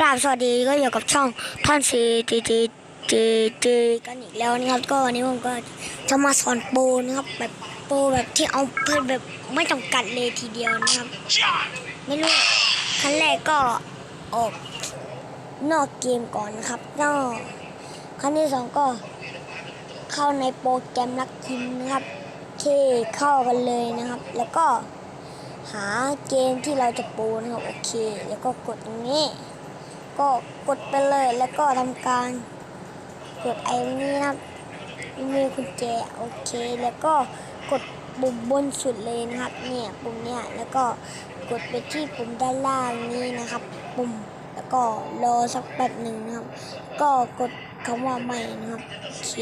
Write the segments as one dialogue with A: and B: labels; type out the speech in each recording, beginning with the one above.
A: กราบสวัสดีก็อยู่กับช่องท่อนซีจีจีจีจีกันอีกแล้วนะครับ ก็วันนี้ผมก็จะมาสอนโปนะครับแบบโปแบบที่เอาเพื่อนแบบไม่จำกัดเลยทีเดียวนะครับ ไม่รู้ขั้นแรกก็ออกนอกเกมก่อนนะครับนอกขั้นที่สองก็เข้าในโปรแกรมนักยิมนะครับที่เข้ากันเลยนะครับ แล้วก็หาเกมที่เราจะปูนะครับโอเค แล้วก็กดตรงนี้ ก็กดไปเลยแล้วก็ทำการกดไอ้นี้นะครับมีกุญแจโอเค แล้วก็กดปุ่มบนสุดเลยนะครับ เนี่ยปุ่มเนี่ยแล้วก็กดไปที่ปุ่มด้านล่างนี้นะครับ ปุ่มแล้วก็รอสักแป๊บหนึ่งนะครับ ก็กดคำว่าใหม่นะครับโอเค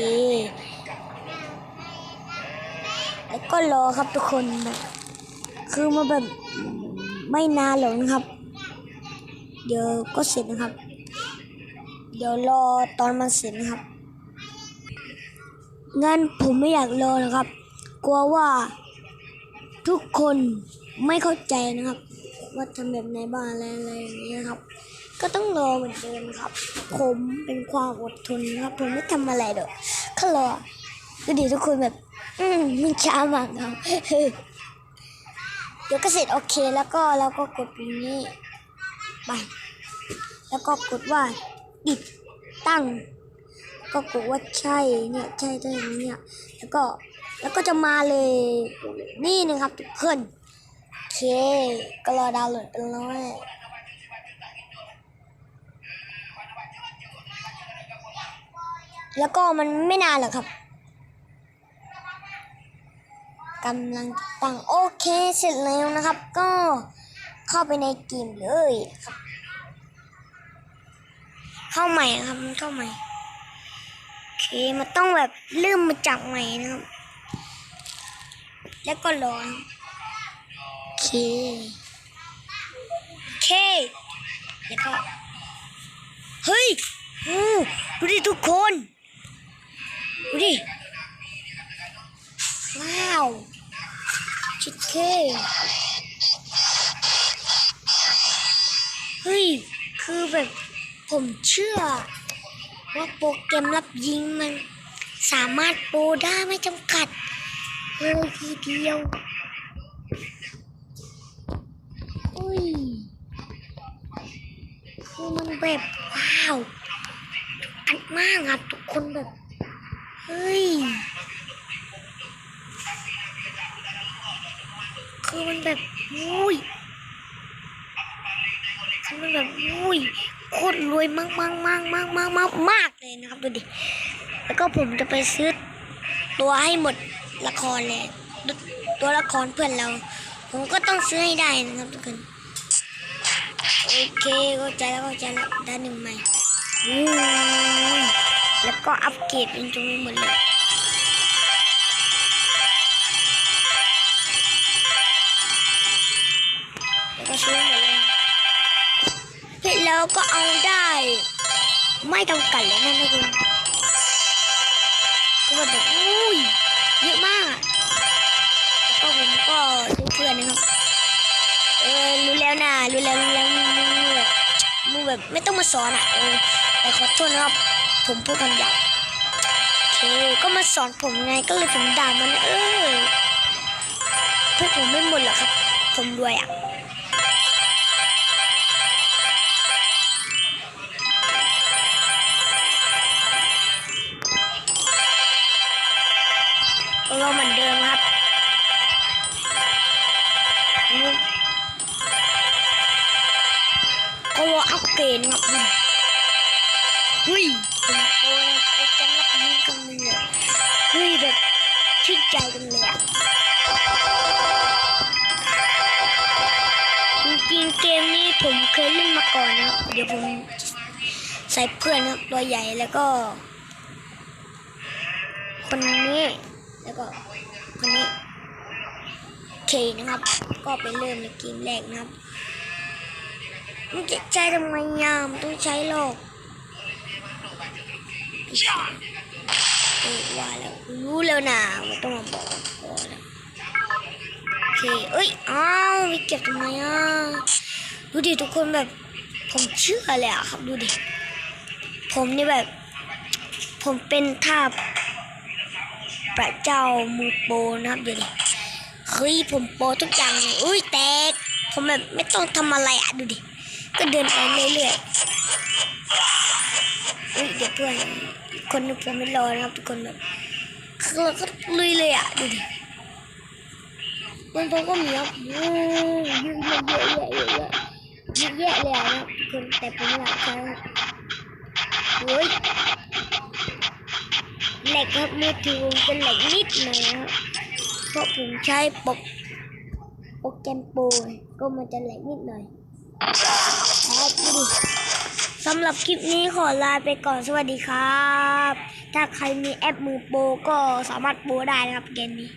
A: แล้วก็รอครับทุกคนแบบคือมาแบบไม่นานหรอกนะครับ เดี๋ยวก็เสร็จนะครับ เดี๋ยวรอตอนมันเสร็จนะครับ งั้นผมไม่อยากรอนะครับ กลัวว่าทุกคนไม่เข้าใจนะครับ ว่าทำแบบไหนบ้างอะไรอะไรอย่างเงี้ยครับ ก็ต้องรอเหมือนเดิมครับ ผมเป็นความอดทนนะครับ ผมไม่ทำอะไรเด้อแค่รอก็ดีทุกคนแบบ อืมมันช้ามากครับเดี๋ยวก็เสร็จโอเคแล้วก็เราก็กดตรงนี้ ไป แล้วก็กดว่าติดตั้ง ก็กดว่าใช่เนี่ยใช่ใช่อย่างนี้เนี่ยแล้วก็แล้วก็จะมาเลยนี่นะครับทุกคนโอเคก็รอดาวน์โหลดกันเลยแล้วก็มันไม่นานหรอกครับกำลังติดตั้งโอเคเสร็จแล้วนะครับ ก็ เข้าไปในเกมเลยครับ เข้าใหม่ครับมันเข้าใหม่โอเคมันต้องแบบเริ่มมาจากใหม่นะครับ แล้วก็รอนะครับโอเคโอเคแล้วก็เฮ้ยโอ้ดูดิทุกคนดูดิว้าวชิคเค เฮ้ย คือแบบผมเชื่อ ว่าโปรแกรมรับยิงมัน สามารถโปรได้ไม่จำกัดเลยทีเดียวเฮ้ย คือมันแบบว้าวอันมากครับทุกคนแบบ เฮ้ย คือมันแบบอุ้ย มันแบบอุ้ยโคตรรวยมากมากมากมากมากมากมากเลยนะครับดูดิ แล้วก็ผมจะไปซื้อตัวให้หมดละครเลยตัวละครเพื่อนเรา ผมก็ต้องซื้อให้ได้นะครับทุกคนโอเคเข้าใจแล้วเข้าใจแล้วได้หนึ่งใหม่แล้วก็อัปเกรดเป็นจนไปหมดเลยแล้วก็ซื้อหมดเลย แล้วก็เอาได้ ไม่จำกัดเลยนะทุกคนก็แบบอุ้ยเยอะมากอะแล้วก็ผมก็ดูเพื่อนนะครับ เออรู้แล้วนะรู้แล้วรู้แล้วมึงมึงมึงแบบมึงแบบไม่ต้องมาสอนอะเออแต่ขอโทษนะครับผมพูดคำหยาบโอเคก็มาสอนผมไงก็เลยผมด่ามันเออเพื่อนผมไม่หมดหรอกครับ ผมรวยอะ เราเหมือนเดิมครับก็รออัปเกรดครับคุณเฮ้ยผมโอ้ยไอ้จังรับยิงกันเลยอะเฮ้ยแบบชื่นใจกันเลยอะจริงๆเกมนี้ผมเคยเล่นมาก่อนนะครับเดี๋ยวผมใส่เพื่อนนะครับตัวใหญ่แล้วก็ คนนี้ แล้วก็คนนี้เคนะครับ ก็ไปเริ่มในเกมแรกนะครับมันจะใช้ทำไมยามต้องใช้หรอกเออว่าแล้วรู้แล้วนะไม่ต้องมาบอกก่อนโอเคเอ้ยอ้าวไปเก็บทำไมอะดูดิทุกคนแบบผมเชื่อเลยอะครับดูดิผมนี่แบบ ผมเป็นทา พระเจ้ามือโปนะครับเดี๋ยวดิเฮ้ยผมโปรทุกอย่างเลยอุ้ยแตก ผมแบบไม่ต้องทำอะไรอะดูดิ ก็เดินไปเรื่อยๆอุ้ยเดี๋ยวเพื่อนคนนึงผมไม่รอนะครับทุกคนแบบคือเราก็ลุยเลยอะดูดิบนโต๊ะก็มีครับโอ้ยเยอะเยอะเยอะเยอะเยอะแยอะเลยอะนะทุกคนแต่ผมอยากใช้โอ้ย แหลกครับมือถือผมจะแหลกนิดหน่อยครับเพราะผมใช้ปกโปรแกรมโปรก็มันจะแหลกนิดหน่อยครับดูดิสำหรับคลิปนี้ขอลาไปก่อนสวัสดีครับ ถ้าใครมีแอปมือโปรก็สามารถโปรได้นะครับเกมนี้